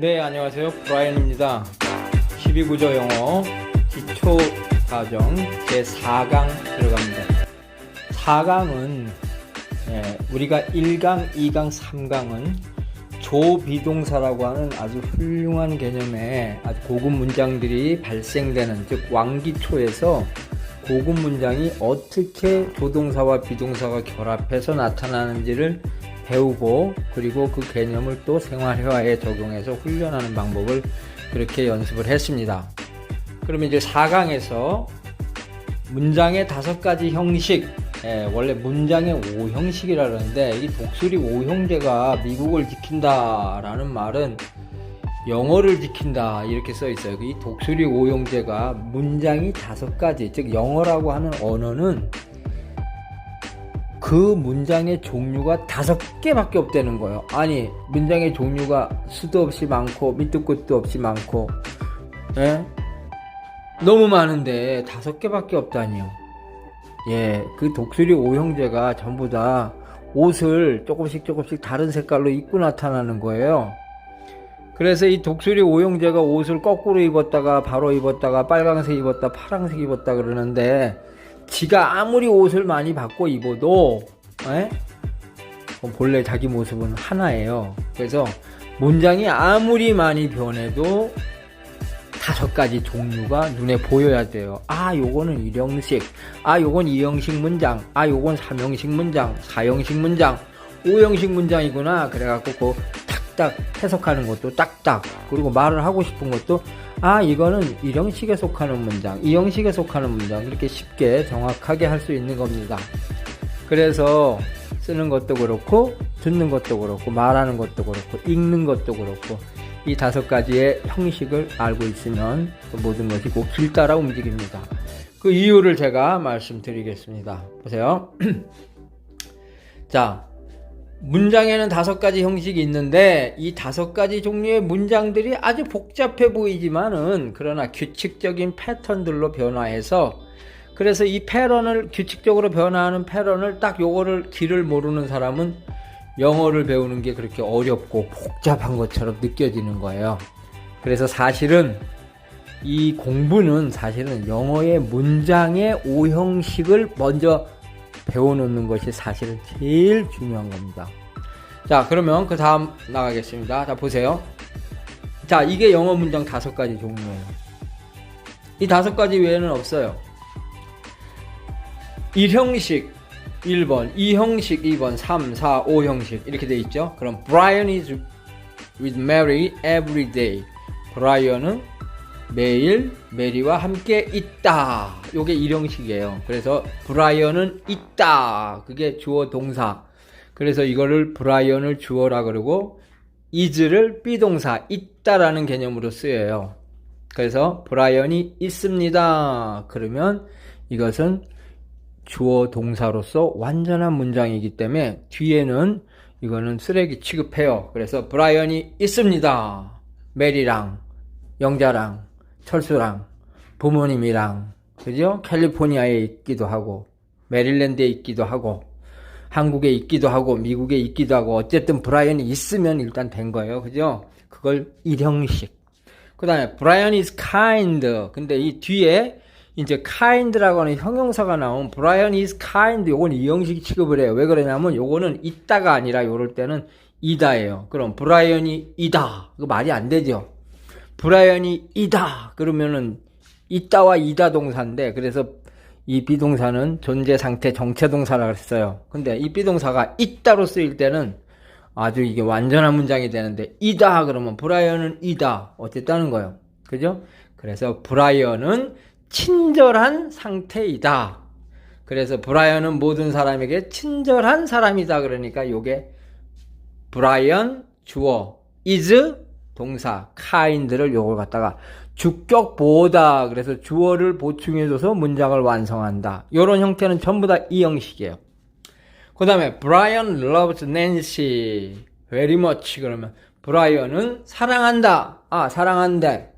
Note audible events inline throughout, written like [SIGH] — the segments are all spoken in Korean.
네, 안녕하세요. 브라이언입니다. 12구조 영어 기초 과정 제4강 들어갑니다. 4강은 예, 우리가 1강, 2강, 3강은 조비동사라고 하는 아주 훌륭한 개념의 아주 고급 문장들이 발생되는 즉 왕기초에서 고급 문장이 어떻게 조동사와 비동사가 결합해서 나타나는지를 배우고 그리고 그 개념을 또 생활회화에 적용해서 훈련하는 방법을 그렇게 연습을 했습니다. 그러면 이제 4강에서 문장의 다섯 가지 형식, 예, 원래 문장의 5형식이라 그러는데 이 독수리 5형제가 미국을 지킨다라는 말은 영어를 지킨다 이렇게 써 있어요. 이 독수리 5형제가 문장이 다섯 가지, 즉 영어라고 하는 언어는 그 문장의 종류가 다섯 개밖에 없다는 거예요. 아니 문장의 종류가 수도 없이 많고 밑도 끝도 없이 많고, 예? 너무 많은데 다섯 개밖에 없다니요. 예, 그 독수리 오형제가 전부 다 옷을 조금씩 조금씩 다른 색깔로 입고 나타나는 거예요. 그래서 이 독수리 오형제가 옷을 거꾸로 입었다가 바로 입었다가 빨강색 입었다 파랑색 입었다 그러는데 지가 아무리 옷을 많이 바꿔 입어도 에? 어, 본래 자기 모습은 하나예요. 그래서 문장이 아무리 많이 변해도 다섯 가지 종류가 눈에 보여야 돼요. 아, 요거는 일형식. 아, 요건 이형식 문장. 아, 요건 삼형식 문장. 사형식 문장. 오형식 문장이구나. 그래갖고 그 딱딱 해석하는 것도 딱딱. 그리고 말을 하고 싶은 것도 아, 이거는 일형식에 속하는 문장. 이 형식에 속하는 문장. 이렇게 쉽게 정확하게 할 수 있는 겁니다. 그래서 쓰는 것도 그렇고, 듣는 것도 그렇고, 말하는 것도 그렇고, 읽는 것도 그렇고, 이 다섯 가지의 형식을 알고 있으면 그 모든 것이 곧길 따라 움직입니다. 그 이유를 제가 말씀드리겠습니다. 보세요. [CLEARS THROAT] 자, 문장에는 다섯 가지 형식이 있는데 이 다섯 가지 종류의 문장들이 아주 복잡해 보이지만은 그러나 규칙적인 패턴들로 변화해서 그래서 이 패런을 규칙적으로 변화하는 패런을 딱 요거를 길을 모르는 사람은 영어를 배우는 게 그렇게 어렵고 복잡한 것처럼 느껴지는 거예요. 그래서 사실은 이 공부는 사실은 영어의 문장의 오형식을 먼저 배워놓는 것이 사실은 제일 중요한 겁니다. 자, 그러면 그 다음 나가겠습니다. 자, 보세요. 자, 이게 영어 문장 다섯 가지 종류예요. 이 다섯 가지 외에는 없어요. 1형식 1번, 2형식 2번, 3, 4, 5 형식 이렇게 돼 있죠. 그럼 Brian is with Mary every day. 브라이언은 매일 메리와 함께 있다. 요게 1형식이에요. 그래서 브라이언은 있다. 그게 주어 동사. 그래서 이거를 브라이언을 주어라 그러고 is를 비동사 있다라는 개념으로 쓰여요. 그래서 브라이언이 있습니다. 그러면 이것은 주어 동사로서 완전한 문장이기 때문에 뒤에는 이거는 쓰레기 취급해요. 그래서 브라이언이 있습니다. 메리랑 영자랑 철수랑 부모님이랑 그죠? 캘리포니아에 있기도 하고 메릴랜드에 있기도 하고 한국에 있기도 하고 미국에 있기도 하고 어쨌든 브라이언이 있으면 일단 된 거예요. 그죠? 그걸 일형식. 그 다음에 브라이언 is kind. 근데 이 뒤에 이제 kind라고 하는 형용사가 나온 브라이언 is kind 요건 이형식 취급을 해요. 왜 그러냐면 요거는 있다가 아니라 요럴 때는 이다예요. 그럼 브라이언이 이다. 그거 말이 안 되죠. 브라이언이 이다. 그러면은 있다와 이다 동사인데 그래서 이 비동사는 존재 상태 정체 동사라고 했어요. 근데 이 비동사가 있다로 쓰일 때는 아주 이게 완전한 문장이 되는데 이다 그러면 브라이언은 이다 어쨌다는 거예요. 그죠? 그래서 브라이언은 친절한 상태이다. 그래서 브라이언은 모든 사람에게 친절한 사람이다. 그러니까 요게 브라이언 주어 is 동사 kind를 요걸 갖다가 주격 보다 그래서 주어를 보충해줘서 문장을 완성한다. 요런 형태는 전부 다 이 형식이에요. 그 다음에 브라이언 loves Nancy very much 그러면 브라이언은 사랑한다. 아 사랑한대.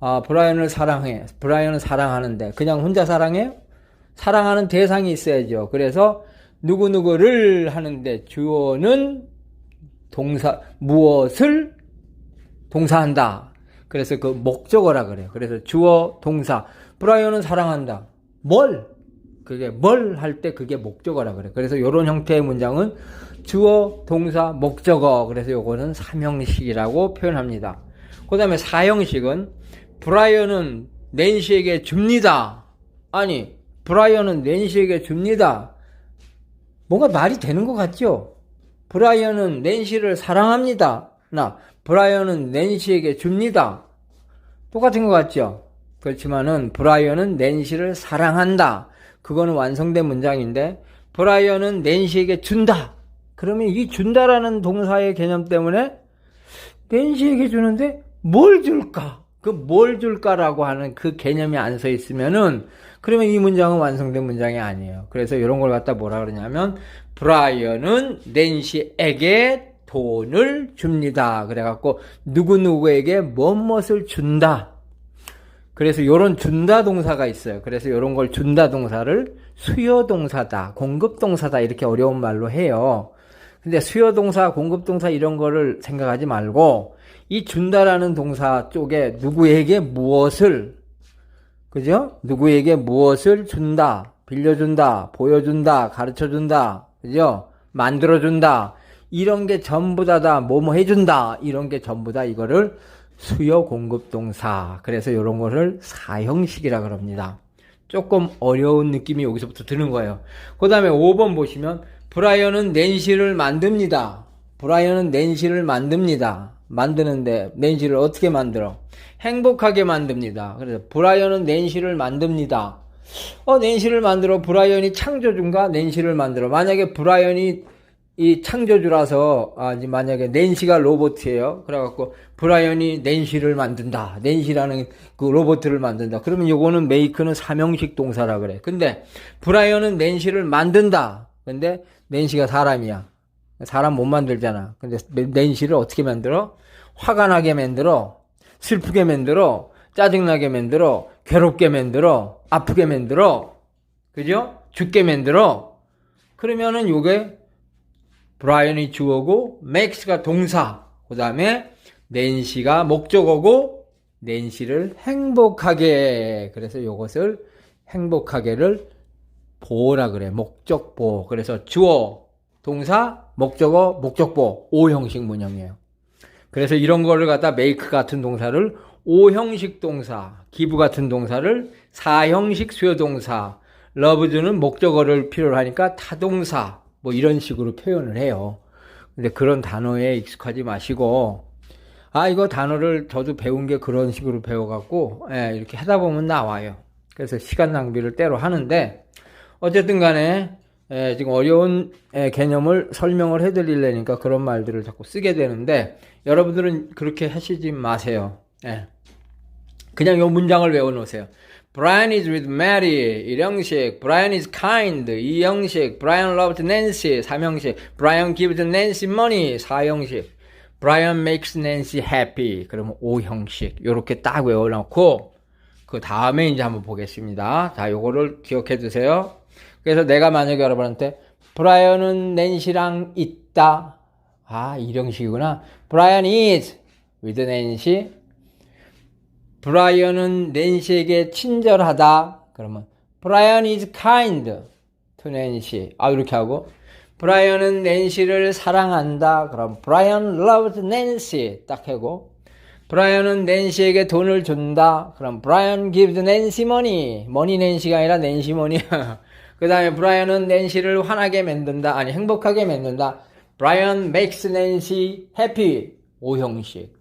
아, 브라이언을 사랑해. 브라이언을 사랑하는데 그냥 혼자 사랑해요? 사랑하는 대상이 있어야죠. 그래서 누구누구를 하는데 주어는 동사 무엇을 동사한다. 그래서 그 목적어라 그래요. 그래서 주어, 동사. 브라이언은 사랑한다. 뭘? 그게 뭘 할 때 그게 목적어라 그래요. 그래서 이런 형태의 문장은 주어, 동사, 목적어. 그래서 요거는 삼형식이라고 표현합니다. 그 다음에 사형식은 브라이언은 낸시에게 줍니다. 아니, 브라이언은 낸시에게 줍니다. 뭔가 말이 되는 것 같죠? 브라이언은 낸시를 사랑합니다. 나, 브라이언은 낸시에게 줍니다. 똑같은 것 같죠? 그렇지만은 브라이언은 낸시를 사랑한다. 그거는 완성된 문장인데 브라이언은 낸시에게 준다. 그러면 이 준다라는 동사의 개념 때문에 낸시에게 주는데 뭘 줄까? 그 뭘 줄까라고 하는 그 개념이 안 서 있으면은 그러면 이 문장은 완성된 문장이 아니에요. 그래서 이런 걸 갖다 뭐라 그러냐면 브라이언은 낸시에게 돈을 줍니다. 그래갖고 누구누구에게 무엇을 준다. 그래서 요런 준다 동사가 있어요. 그래서 요런 걸 준다 동사를 수요 동사다, 공급 동사다 이렇게 어려운 말로 해요. 근데 수요 동사, 공급 동사 이런 거를 생각하지 말고 이 준다라는 동사 쪽에 누구에게 무엇을 그죠? 누구에게 무엇을 준다, 빌려준다, 보여준다, 가르쳐준다, 그죠? 만들어준다. 이런 게 전부 다다, 뭐뭐 해준다. 이런 게 전부 다 이거를 수요 공급 동사. 그래서 이런 거를 사형식이라 그럽니다. 조금 어려운 느낌이 여기서부터 드는 거예요. 그 다음에 5번 보시면, 브라이언은 낸시를 만듭니다. 브라이언은 낸시를 만듭니다. 만드는데, 낸시를 어떻게 만들어? 행복하게 만듭니다. 그래서 브라이언은 낸시를 만듭니다. 어, 낸시를 만들어. 브라이언이 창조주인가? 낸시를 만들어. 만약에 브라이언이 이 창조주라서, 아, 만약에 낸시가 로봇이에요. 그래갖고, 브라이언이 낸시를 만든다. 낸시라는 그 로봇을 만든다. 그러면 요거는 메이크는 삼형식 동사라 그래. 근데, 브라이언은 낸시를 만든다. 근데, 낸시가 사람이야. 사람 못 만들잖아. 근데, 낸시를 어떻게 만들어? 화가 나게 만들어. 슬프게 만들어, 짜증나게 만들어, 괴롭게 만들어, 아프게 만들어, 그죠? 죽게 만들어. 그러면은 요게 브라이언이 주어고, 맥스가 동사, 그 다음에 낸시가 목적어고, 낸시를 행복하게, 그래서 요것을 행복하게를 보라 그래. 목적보. 그래서 주어, 동사, 목적어, 목적보. O 형식 문형이에요. 그래서 이런 거를 갖다 make 같은 동사를 오 형식 동사, 기부 같은 동사를 사 형식 수요 동사, love는 목적어를 필요로 하니까 타동사, 뭐 이런 식으로 표현을 해요. 근데 그런 단어에 익숙하지 마시고, 아, 이거 단어를 저도 배운 게 그런 식으로 배워갖고, 예, 이렇게 하다 보면 나와요. 그래서 시간 낭비를 때로 하는데, 어쨌든 간에, 예, 지금 어려운 예, 개념을 설명을 해드리려니까 그런 말들을 자꾸 쓰게 되는데 여러분들은 그렇게 하시지 마세요. 예. 그냥 요 문장을 외워놓으세요. Brian is with Mary 1형식 Brian is kind 2형식 Brian loved Nancy 3형식 Brian gives Nancy money 4형식 Brian makes Nancy happy 그러면 5형식 요렇게 딱 외워놓고 그 다음에 이제 한번 보겠습니다. 자 요거를 기억해 두세요. 그래서 내가 만약에 여러분한테 브라이언은 낸시랑 있다. 아, 이형식이구나. 브라이언 is with 낸시. 브라이언은 낸시에게 친절하다. 그러면 브라이언 is kind to 낸시. 아, 이렇게 하고 브라이언은 낸시를 사랑한다. 그럼 브라이언 loves 낸시 딱 하고 브라이언은 낸시에게 돈을 준다. 그럼 브라이언 gives 낸시 money. 머니 낸시가 아니라 낸시 머니야. 그 다음에 브라이언은 낸시를 화나게 만든다. 아니, 행복하게 만든다. 브라이언 makes Nancy happy. 오형식.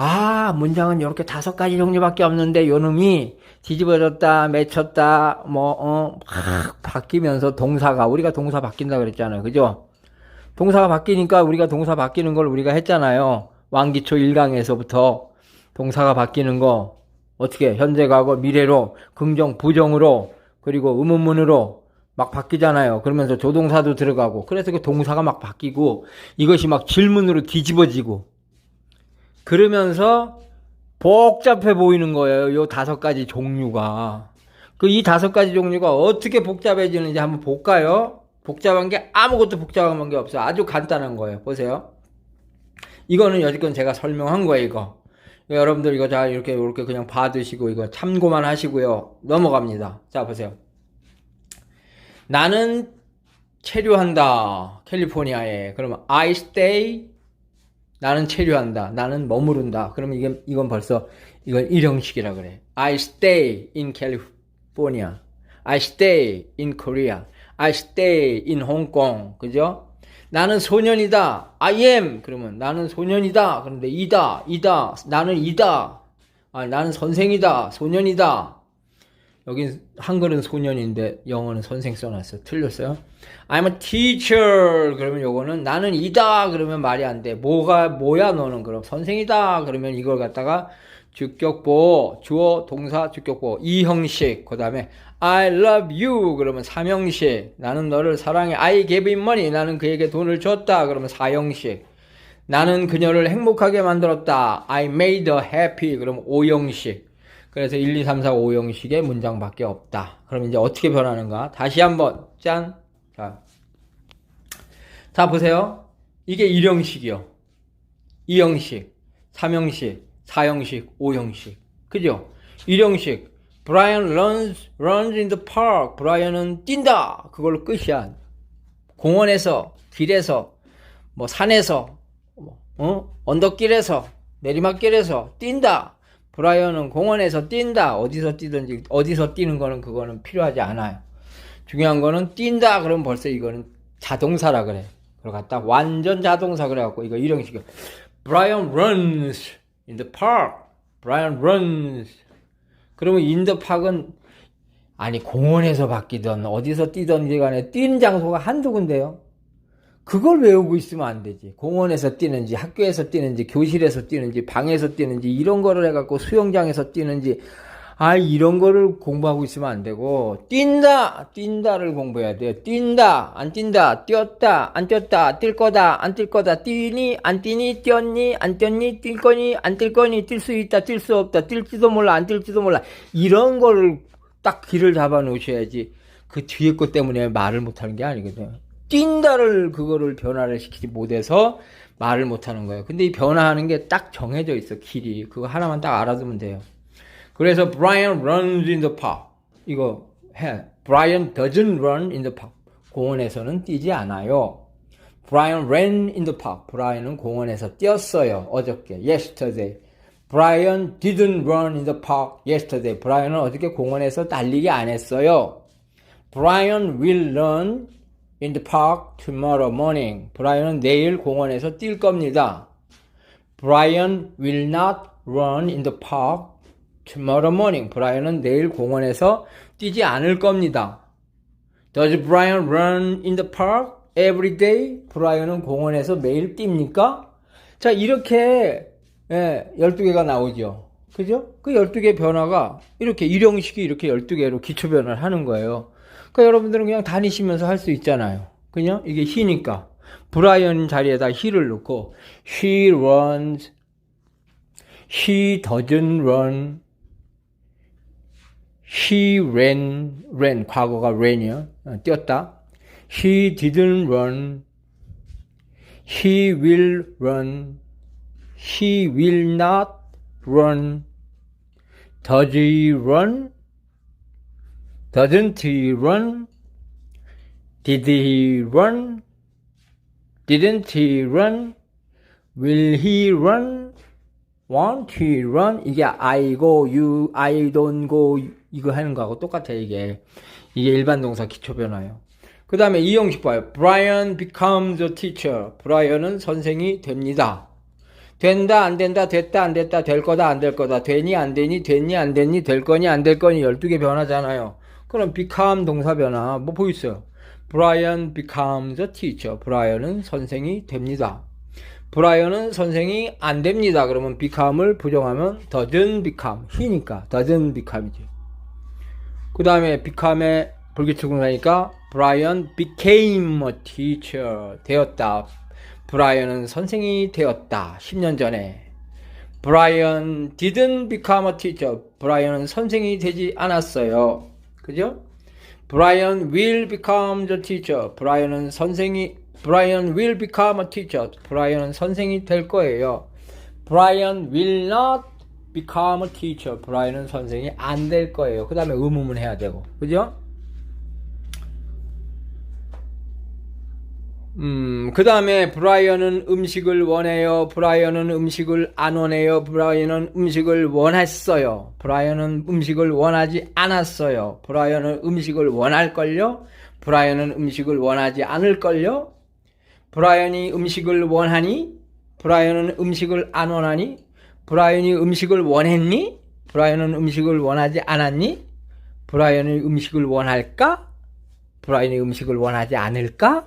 아, 문장은 이렇게 다섯 가지 종류밖에 없는데 요놈이 뒤집어졌다, 맺혔다, 뭐, 어, 막 바뀌면서 동사가, 우리가 동사 바뀐다 그랬잖아요. 그죠? 동사가 바뀌니까 우리가 동사 바뀌는 걸 우리가 했잖아요. 왕기초 1강에서부터 동사가 바뀌는 거, 어떻게, 현재, 과거, 미래로, 긍정, 부정으로, 그리고 의문문으로, 막 바뀌잖아요. 그러면서 조동사도 들어가고 그래서 그 동사가 막 바뀌고 이것이 막 질문으로 뒤집어지고 그러면서 복잡해 보이는 거예요. 요 다섯 가지 종류가. 그 이 다섯 가지 종류가 어떻게 복잡해지는지 한번 볼까요? 복잡한 게 아무것도 복잡한 게 없어. 아주 간단한 거예요. 보세요. 이거는 여지껏 제가 설명한 거예요, 이거. 여러분들 이거 자 이렇게 이렇게 그냥 봐두시고 이거 참고만 하시고요. 넘어갑니다. 자 보세요. 나는 체류한다. 캘리포니아에. 그러면 I stay. 나는 체류한다. 나는 머무른다. 그러면 이게 이건 벌써 이건 일형식이라 그래. I stay in California. I stay in Korea. I stay in Hong Kong. 그죠? 나는 소년이다. I am. 그러면 나는 소년이다. 그런데 이다. 이다. 나는 이다. 아, 나는 선생이다. 소년이다. 여긴 한글은 소년인데 영어는 선생 써놨어. 틀렸어요. I'm a teacher. 그러면 요거는 나는 이다. 그러면 말이 안 돼. 뭐가 뭐야 너는 그럼 선생이다. 그러면 이걸 갖다가 주격보 주어 동사 주격보 이 형식 그 다음에 I love you 그러면 삼형식 나는 너를 사랑해 I gave him money 나는 그에게 돈을 줬다 그러면 사형식 나는 그녀를 행복하게 만들었다 I made her happy 그러면 오형식 그래서 1, 2, 3, 4, 5형식의 문장밖에 없다. 그럼 이제 어떻게 변하는가? 다시 한번 짠. 자, 자 보세요. 이게 1형식이요. 2형식, 3형식, 4형식, 5형식. 그죠? 1형식. Brian runs runs in the park. 브라이언은 뛴다. 그걸로 끝이야. 공원에서, 길에서, 뭐 산에서, 뭐, 어? 언덕길에서, 내리막길에서 뛴다. 브라이언은 공원에서 뛴다. 어디서 뛰든지 어디서 뛰는 거는 그거는 필요하지 않아요. 중요한 거는 뛴다. 그러면 벌써 이거는 자동사라 그래. 갖다 완전 자동사 그래갖고 이거 이런 식이야. Brian runs in the park. Brian runs. 그러면 in the park은 아니 공원에서 바뀌던 어디서 뛰던지 간에 뛰는 장소가 한두 군데요. 그걸 외우고 있으면 안 되지. 공원에서 뛰는지, 학교에서 뛰는지, 교실에서 뛰는지, 방에서 뛰는지, 이런 거를 해갖고 수영장에서 뛰는지, 아, 이런 거를 공부하고 있으면 안 되고, 뛴다! 뛴다를 공부해야 돼요. 뛴다! 안 뛴다! 뛰었다! 안 뛰었다! 뛸 거다! 안 뛸 거다! 뛰니? 안 뛰니? 뛰었니? 안 뛰었니? 뛸 거니? 안 뛸 거니? 뛸 수 있다! 뛸 수 없다! 뛸지도 몰라! 안 뛸지도 몰라! 이런 거를 딱 길을 잡아 놓으셔야지. 그 뒤에 것 때문에 말을 못 하는 게 아니거든. 뛴다를 그거를 변화를 시키지 못해서 말을 못 하는 거예요. 근데 이 변화하는 게 딱 정해져 있어, 길이. 그거 하나만 딱 알아두면 돼요. 그래서 Brian runs in the park. 이거 해. Brian doesn't run in the park. 공원에서는 뛰지 않아요. Brian ran in the park. 브라이언은 공원에서 뛰었어요. 어저께. Yesterday. Brian didn't run in the park yesterday. 브라이언은 어저께 공원에서 달리기 안 했어요. Brian will run in the park tomorrow morning. 브라이언은 내일 공원에서 뛸 겁니다. Brian will not run in the park tomorrow morning. 브라이언은 내일 공원에서 뛰지 않을 겁니다. Does Brian run in the park every day? 브라이언은 공원에서 매일 뜁니까? 자, 이렇게 예, 12개가 나오죠. 그죠? 그 12개 변화가 이렇게 일형식이 이렇게 12개로 기초 변화를 하는 거예요. 그러니까 여러분들은 그냥 다니시면서 할 수 있잖아요. 그냥 이게 he니까 브라이언 자리에다 he를 넣고 she runs, she doesn't run, she ran, ran 과거가 ran이요. 어, 뛰었다. He didn't run. He will run. He will not run. Does he run? Doesn't he run? Did he run? Didn't he run? Will he run? Won't he run? 이게 I go, you, I don't go 이거 하는 거하고 똑같아 이게 이게 일반 동사 기초 변화예요. 그 다음에 이 형식 봐요. Brian becomes a teacher. 브라이언은 선생이 됩니다. 된다 안 된다 됐다 안 됐다 될 거다 안 될 거다 되니 안 되니 됐니 안 됐니 될 거니 안 될 거니 12개 변하잖아요. 그럼 become 동사 변화 뭐 보이세요? Brian becomes a teacher. 브라이언은 선생이 됩니다. 브라이언은 선생이 안 됩니다. 그러면 become을 부정하면 doesn't become. he니까 doesn't become이지. 그 다음에 become의 불규칙분사니까 Brian became a teacher. 되었다. 브라이언은 선생이 되었다. 10년 전에. Brian didn't become a teacher. 브라이언은 선생이 되지 않았어요. 그죠? Brian will become the teacher. 브라이언은 선생이 Brian will become a teacher. 브라이언은 선생이 될 거예요. Brian will not become a teacher. 브라이언은 선생이 안 될 거예요. 그 다음에 의문문 해야 되고. 그죠? 음, 그 다음에 브라이언은 음식을 원해요. 브라이언은 음식을 안 원해요. 브라이언은 음식을 원했어요. 브라이언은 음식을 원하지 않았어요. 브라이언은 음식을 원할걸요. 브라이언은 음식을 원하지 않을걸요. 브라이언이 음식을 원하니? 브라이언은 음식을 안 원하니? 브라이언이 음식을 원했니? 브라이언은 음식을 원하지 않았니? 브라이언이 음식을 원할까? 브라이언이 음식을 원하지 않을까?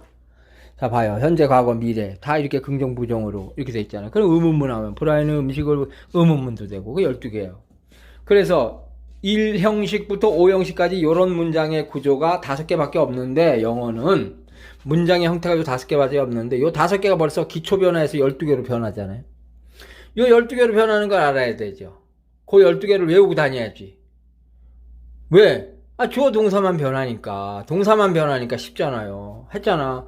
자, 봐요. 현재, 과거, 미래. 다 이렇게 긍정, 부정으로 이렇게 돼 있잖아요. 그럼 의문문 하면, 브라이언은 음식을, 의문문도 되고, 그 12개예요. 그래서 1형식부터 5형식까지 이런 문장의 구조가 5개밖에 없는데, 영어는 문장의 형태가 요 5개밖에 없는데, 요 5개가 벌써 기초 변화에서 12개로 변하잖아요. 요 12개로 변하는 걸 알아야 되죠. 그 12개를 외우고 다녀야지. 왜? 아, 주어 동사만 변하니까. 동사만 변하니까 쉽잖아요. 했잖아.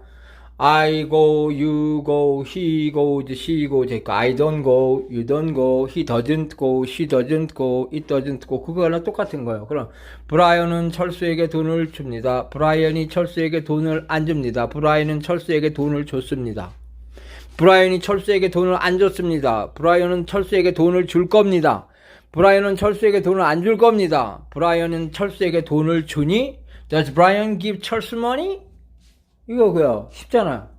I go, you go, he goes, she goes. 그러니까 I don't go, you don't go, he doesn't go, she doesn't go, it doesn't go. 그거랑 똑같은 거예요. 그럼 브라이언은 철수에게 돈을 줍니다. 브라이언이 철수에게 돈을 안 줍니다. 브라이언은 철수에게 돈을 줬습니다. 브라이언이 철수에게 돈을 안 줬습니다. 브라이언은 철수에게 돈을 줄 겁니다. 브라이언은 철수에게 돈을 안 줄 겁니다. 브라이언은 철수에게 돈을 주니? Does Brian give 철수 money? 이거 그야 쉽잖아.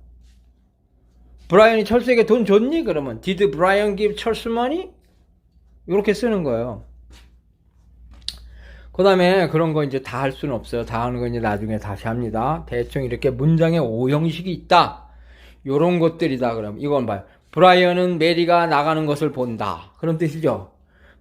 브라이언이 철수에게 돈 줬니? 그러면 Did Brian give 철수 money? 이렇게 쓰는 거예요. 그 다음에 그런 거 이제 다 할 수는 없어요. 다 하는 거 이제 나중에 다시 합니다. 대충 이렇게 문장에 오형식이 있다. 요런 것들이다. 그럼 이건 봐요. 브라이언은 메리가 나가는 것을 본다. 그런 뜻이죠.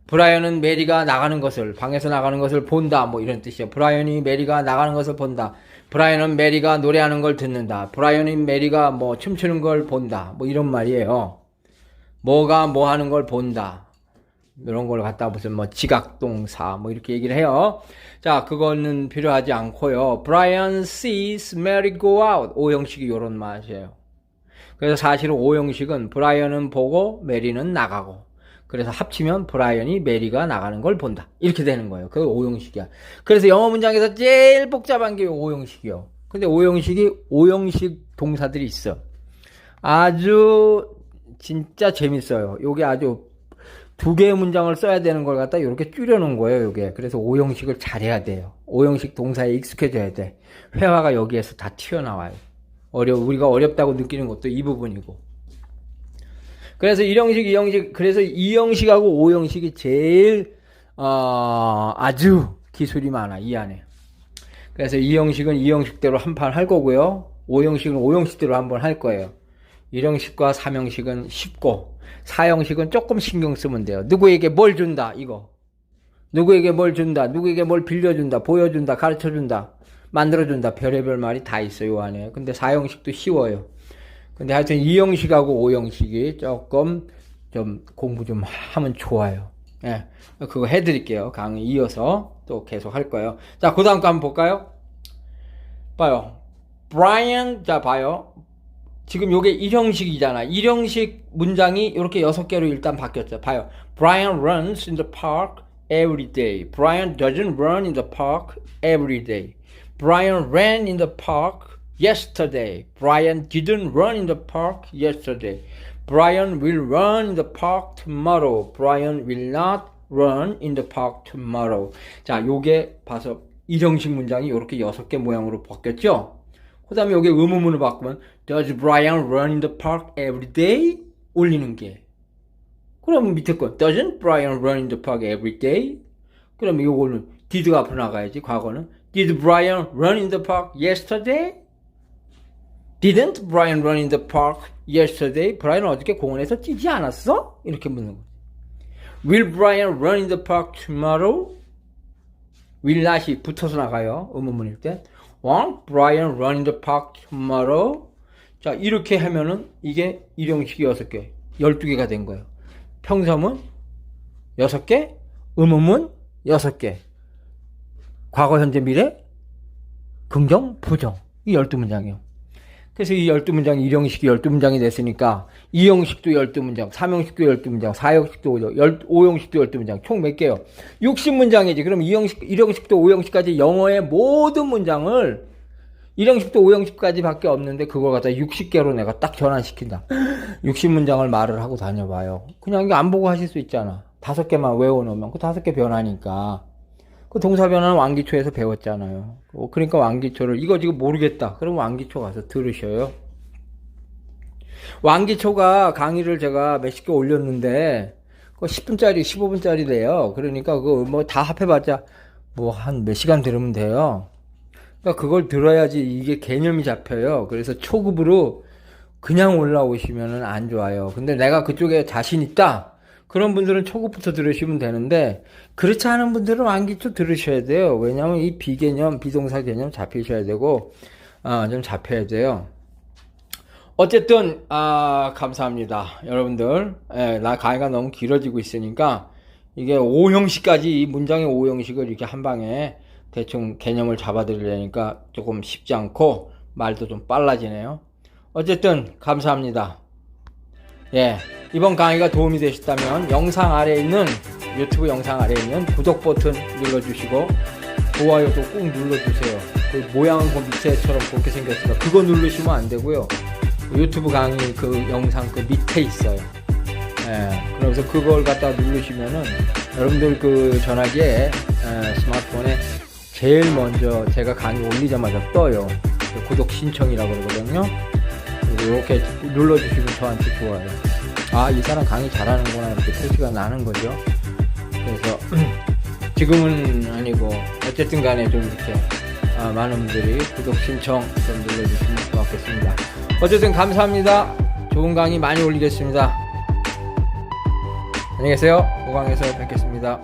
브라이언은 메리가 나가는 것을 방에서 나가는 것을 본다. 뭐 이런 뜻이죠. 브라이언이 메리가 나가는 것을 본다. 브라이언은 메리가 노래하는 걸 듣는다. 브라이언이 메리가 뭐 춤추는 걸 본다. 뭐 이런 말이에요. 뭐가 뭐 하는 걸 본다. 이런 걸 갖다 무슨 뭐 지각동사 뭐 이렇게 얘기를 해요. 자, 그거는 필요하지 않고요. Brian sees Mary go out. 오형식이 요런 맛이에요. 그래서 사실은 오형식은 브라이언은 보고 메리는 나가고 그래서 합치면 브라이언이 메리가 나가는 걸 본다. 이렇게 되는 거예요. 그게 오형식이야. 그래서 영어 문장에서 제일 복잡한 게 오형식이요. 근데 오형식이 오형식 동사들이 있어. 아주 진짜 재밌어요. 요게 아주 두 개의 문장을 써야 되는 걸 갖다 이렇게 줄여놓은 거예요, 요게. 그래서 오형식을 잘해야 돼요. 오형식 동사에 익숙해져야 돼. 회화가 여기에서 다 튀어나와요. 어려, 우리가 어렵다고 느끼는 것도 이 부분이고. 그래서 1형식, 2형식, 그래서 2형식하고 5형식이 제일, 어, 아주 기술이 많아, 이 안에. 그래서 2형식은 2형식대로 한 판 할 거고요. 5형식은 5형식대로 한 번 할 거예요. 1형식과 3형식은 쉽고, 4형식은 조금 신경 쓰면 돼요. 누구에게 뭘 준다, 이거. 누구에게 뭘 준다, 누구에게 뭘 빌려준다, 보여준다, 가르쳐준다, 만들어준다. 별의별 말이 다 있어요, 안에. 근데 4형식도 쉬워요. 근데 하여튼 2형식하고 5형식이 조금 좀 공부 좀 하면 좋아요. 예. 그거 해드릴게요. 강의 이어서 또 계속 할 거예요. 자, 그 다음 거 한번 볼까요? 봐요. 브라이언, 자, 봐요. 지금 요게 1형식이잖아. 1형식 문장이 이렇게 6개로 일단 바뀌었죠. 봐요. Brian runs in the park every day. Brian doesn't run in the park every day. Brian ran in the park yesterday. Brian didn't run in the park yesterday. Brian will run in the park tomorrow. Brian will not run in the park tomorrow. 자, 요게 봐서 1형식 문장이 이렇게 6개 모양으로 바뀌었죠? 그 다음에 여기 의문문을 바꾸면 Does Brian run in the park every day? 올리는 게 그러면 밑에 거 Doesn't Brian run in the park every day? 그러면 요거는 did가 앞으로 나가야지 과거는 Did Brian run in the park yesterday? Didn't Brian run in the park yesterday? 브라이언 어저께 공원에서 뛰지 않았어? 이렇게 묻는 거지 Will Brian run in the park tomorrow? will not이 붙어서 나가요. 의문문일 때. Won't Brian run in the park tomorrow? 자, 이렇게 하면은 이게 일형식이 6개, 12개가 된 거예요. 평서문 6개, 의문문 6개. 과거, 현재, 미래, 긍정, 부정. 이 12문장이에요. 그래서 이 12문장이 일형식이 12문장이 됐으니까 이형식도 12문장, 삼형식도 12문장, 사형식도 5형식도 12문장, 총 몇 개요? 60문장이지. 그럼 이형식, 일형식도 5형식까지 영어의 모든 문장을 1형식도 5형식까지 밖에 없는데 그걸 갖다 60개로 내가 딱 전환시킨다. 60문장을 말을 하고 다녀봐요. 그냥 이거 안 보고 하실 수 있잖아. 다섯 개만 외워놓으면 그 다섯 개 변하니까. 그 동사 변화는 왕기초에서 배웠잖아요. 어, 그러니까 왕기초를 이거 지금 모르겠다. 그럼 왕기초 가서 들으셔요. 왕기초가 강의를 제가 몇십 개 올렸는데 그 10분짜리, 15분짜리 돼요. 그러니까 그거 뭐다 합해봤자 뭐 한 몇 시간 들으면 돼요. 그러니까 그걸 들어야지 이게 개념이 잡혀요. 그래서 초급으로 그냥 올라오시면은 안 좋아요. 근데 내가 그쪽에 자신 있다. 그런 분들은 초급부터 들으시면 되는데 그렇지 않은 분들은 왕기초 들으셔야 돼요. 왜냐하면 이 비개념, 비동사 개념 잡히셔야 되고 아, 좀 잡혀야 돼요. 어쨌든 아, 감사합니다, 여러분들. 예, 나 강의가 너무 길어지고 있으니까 이게 5형식까지 이 문장의 5형식을 이렇게 한 방에 대충 개념을 잡아드리려니까 조금 쉽지 않고 말도 좀 빨라지네요. 어쨌든 감사합니다. 예, 이번 강의가 도움이 되셨다면 영상 아래에 있는 유튜브 영상 아래에 있는 구독 버튼 눌러주시고 좋아요도 꾹 눌러주세요. 그 모양은 그 밑에처럼 그렇게 생겼으니까 그거 누르시면 안 되고요. 유튜브 강의 그 영상 그 밑에 있어요. 예, 그래서 그걸 갖다 누르시면은 여러분들 그 전화기에 에, 스마트폰에 제일 먼저 제가 강의 올리자마자 떠요. 그 구독 신청이라고 그러거든요. 이렇게 눌러주시면 저한테 좋아요. 아, 이 사람 강의 잘하는구나 이렇게 표시가 나는 거죠. 그래서 [CLEARS THROAT] 지금은 아니고 어쨌든 간에 좀 이렇게 아, 많은 분들이 구독 신청 좀 눌러주시면 고맙겠습니다. 어쨌든 감사합니다. 좋은 강의 많이 올리겠습니다. 안녕히 계세요. 오강에서 뵙겠습니다.